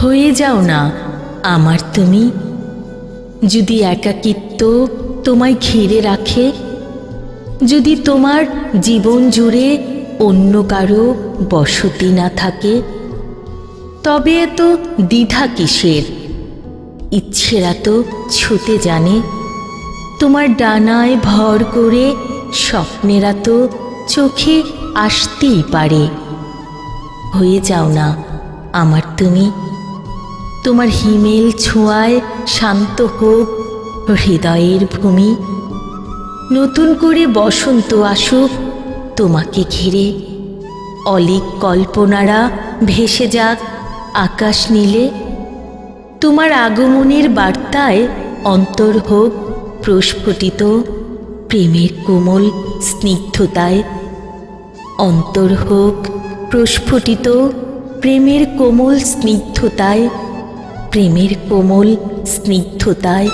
হয়ে যাও না। আমার তুমি যদি একাকিত্ব তোমায় ঘিরে রাখে, যদি তোমার জীবন জুড়ে অন্য কারও বসতি না থাকে, তবে এত দ্বিধা কিসের? ইচ্ছেরা তো ছুতে জানে, তোমার ডানায় ভর করে স্বপ্নেরা তো চোখে আসতেই পারে। হয়ে যাও না, আমার তুমি তোমার হিমেল ছোঁয়ায় শান্ত হোক হৃদয়ের ভূমি। নতুন করে বসন্ত আসুক, তোমাকে ঘিরে অলিক কল্পনারা ভেসে যাক আকাশ নীলে। তোমার আগমনের বার্তায় অন্তর হোক প্রস্ফুটিত প্রেমের কোমল স্নিগ্ধতায়। অন্তর হোক প্রস্ফুটিত প্রেমের কোমল স্নিগ্ধতায়। প্রেমের কোমল স্নিগ্ধতায়